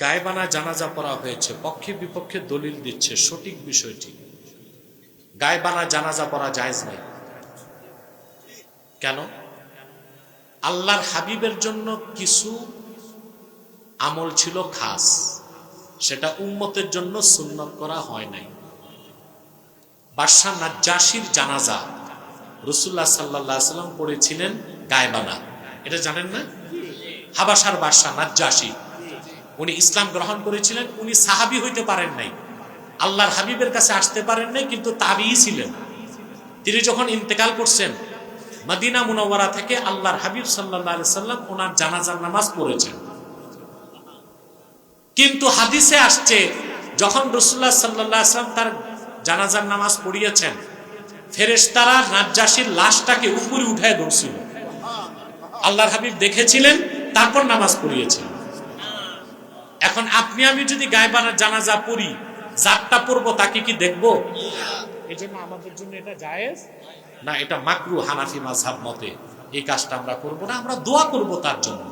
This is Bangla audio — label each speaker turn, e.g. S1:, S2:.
S1: গায়েবানা জানাজা পড়া হয়েছে, পক্ষে বিপক্ষে দলিল দিচ্ছে, সঠিক বিষয়টি। গায়েবানা জানাজা পড়া জায়েজ নাই। কেন? আল্লাহর হাবিবের জন্য কিছু আমল ছিল খাস, সেটা উম্মতের জন্য সুন্নত করা হয় নাই। বাদশাহ নাজ্জাসির জানাজা রসুল্লাহ সাল্লাহ সাল্লাম পড়েছিলেন গায়েবানা। এটা জানেন না? হাবাসার বাদশাহ নাজ্জাসী উনি ইসলাম গ্রহণ করেছিলেন, উনি সাহাবি হইতে পারেন নাই। আল্লাহর হাবিবের কাছে আসতে পারেন নাই, কিন্তু তাবিই ছিলেন। তিনি যখন ইন্তেকাল করছেন, মদিনা মুনওয়ারা থেকে আল্লাহর হাবিব সাল্লাহ সাল্লাম ওনার জানাজার নামাজ পড়েছেন। কিন্তু হাদিসে আসছে, যখন রসুল্লাহ সাল্লাহ আসলাম তার জানাজার নামাজ পড়িয়েছেন, ফেরেশতারা নাজ্জাসীর লাশটাকে উপরে উঠায় ধরছিল। আল্লাহর হাবিব দেখেছিলেন, তারপর নামাজ পড়িয়েছেন এখন আপনি আমি যদি গায়বানার জানাজা পড়ি যারটা পড়ব তাকে কি দেখব? এজন্য আমাদের জন্য এটা জায়েজ? না এটা মাকরু হানাফি মাঝহাব মতে এই কাজটা আমরা করব না আমরা দোয়া করব তার জন্য।